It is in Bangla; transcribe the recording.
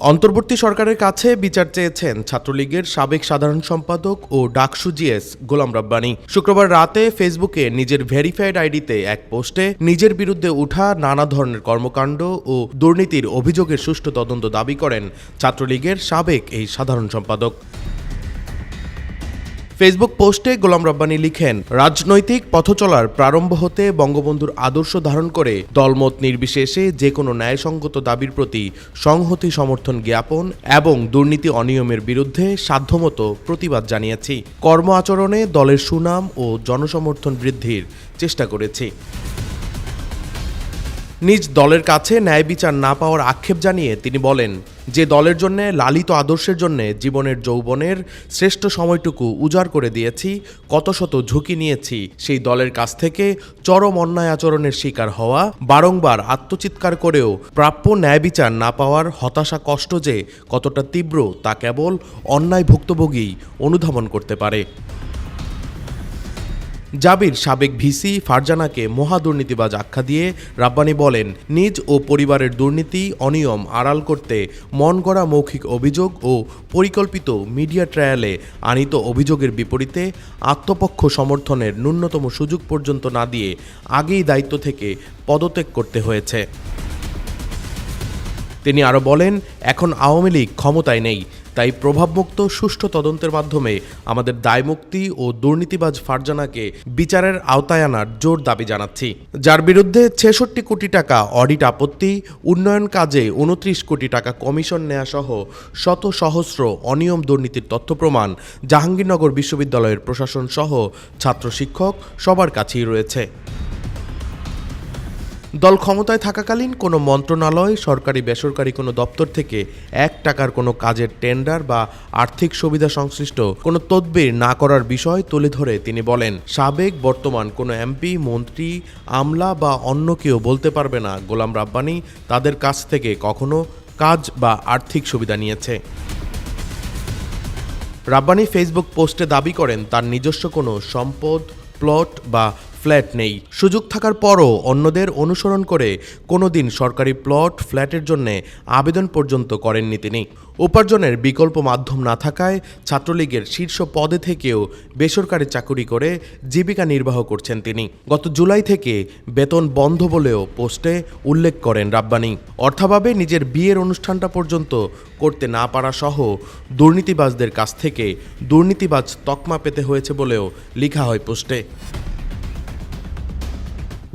অন্তর্বর্তী সরকারের কাছে বিচার চেয়েছেন ছাত্রলীগের সাবেক সাধারণ সম্পাদক ও ডাকসু জিএস গোলাম রব্বানী। শুক্রবার রাতে ফেসবুকে নিজের ভেরিফাইড আইডিতে এক পোস্টে নিজের বিরুদ্ধে উঠা নানা ধরনের কর্মকাণ্ড ও দুর্নীতির অভিযোগের সুষ্ঠু তদন্ত দাবি করেন ছাত্রলীগের সাবেক এই সাধারণ সম্পাদক। ফেসবুক পোস্টে গোলাম রব্বানি লিখেন, রাজনৈতিক পথচলার প্রারম্ভ হতে বঙ্গবন্ধুর আদর্শ ধারণ করে দলমত নির্বিশেষে যে কোনো ন্যায়সঙ্গত দাবির প্রতি সংহতি সমর্থন জ্ঞাপন এবং দুর্নীতি অনিয়মের বিরুদ্ধে সাধ্যমতো প্রতিবাদ জানিয়েছি। কর্ম আচরণে দলের সুনাম ও জনসমর্থন বৃদ্ধির চেষ্টা করেছি। নিজ দলের কাছে ন্যায় বিচার না পাওয়ার আক্ষেপ জানিয়ে তিনি বলেন, যে দলের জন্য, লালিত আদর্শের জন্য জীবনের যৌবনের শ্রেষ্ঠ সময়টুকু উজাড় করে দিয়েছি, কত শত ঝুঁকি নিয়েছি, সেই দলের কাছ থেকে চরম অন্যায় আচরণের শিকার হওয়া, বারংবার আত্মচিৎকার করেও প্রাপ্য ন্যায় বিচার না পাওয়ার হতাশা কষ্ট যে কতটা তীব্র তা কেবল অন্যায় ভুক্তভোগী অনুধাবন করতে পারে। জাবির সাবেক ভিসি ফারজানাকে মহা দুর্নীতিবাজ আখ্যা দিয়ে রাব্বানি বলেন, নিজ ও পরিবারের দুর্নীতি, অনিয়ম আড়াল করতে মন গড়া মৌখিক অভিযোগ ও পরিকল্পিত মিডিয়া ট্রায়ালে আনিত অভিযোগের বিপরীতে আত্মপক্ষ সমর্থনের ন্যূনতম সুযোগ পর্যন্ত না দিয়ে আগেই দায়িত্ব থেকে পদত্যাগ করতে হয়েছে। তিনি আরও বলেন, এখন আওয়ামী লীগ ক্ষমতায় নেই তাই প্রভাবমুক্ত সুষ্ঠু তদন্তের মাধ্যমে আমাদের দায়মুক্তি ও দুর্নীতিবাজ ফারজানাকে বিচারের আওতায় আনার জোর দাবি জানাচ্ছি। যার বিরুদ্ধে ছেষট্টি কোটি টাকা অডিট আপত্তি, উন্নয়ন কাজে উনত্রিশ কোটি টাকা কমিশন নেওয়া সহ শত সহস্র অনিয়ম দুর্নীতির তথ্য প্রমাণ জাহাঙ্গীরনগর বিশ্ববিদ্যালয়ের প্রশাসন সহ ছাত্র শিক্ষক সবার কাছেই রয়েছে। দল ক্ষমতায় থাকাকালীন কোনো মন্ত্রণালয়, সরকারি, বেসরকারি কোনো দপ্তর থেকে এক টাকার কোনো কাজের টেন্ডার বা আর্থিক সুবিধা সংশ্লিষ্ট কোনো তদবির না করার বিষয় তুলে ধরে তিনি বলেন, সাবেক বর্তমান কোনো এমপি, মন্ত্রী, আমলা বা অন্য কেউ বলতে পারবে না গোলাম রাব্বানি তাদের কাছ থেকে কখনো কাজ বা আর্থিক সুবিধা নিয়েছে। রাব্বানি ফেসবুক পোস্টে দাবি করেন, তার নিজস্ব কোনো সম্পদ, প্লট বা ফ্ল্যাট নেই। সুযোগ থাকার পরও অন্যদের অনুসরণ করে কোনো দিন সরকারি প্লট ফ্ল্যাটের জন্য আবেদন পর্যন্ত করেননি তিনি। উপার্জনের বিকল্প মাধ্যম না থাকায় ছাত্রলীগের শীর্ষ পদে থেকেও বেসরকারি চাকুরি করে জীবিকা নির্বাহ করছেন তিনি। গত জুলাই থেকে বেতন বন্ধ বলেও পোস্টে উল্লেখ করেন রাব্বানি। অর্থাভাবে নিজের বিয়ের অনুষ্ঠানটা পর্যন্ত করতে না পারা সহ দুর্নীতিবাজদের কাছ থেকে দুর্নীতিবাজ তকমা পেতে হয়েছে বলেও লেখা হয় পোস্টে।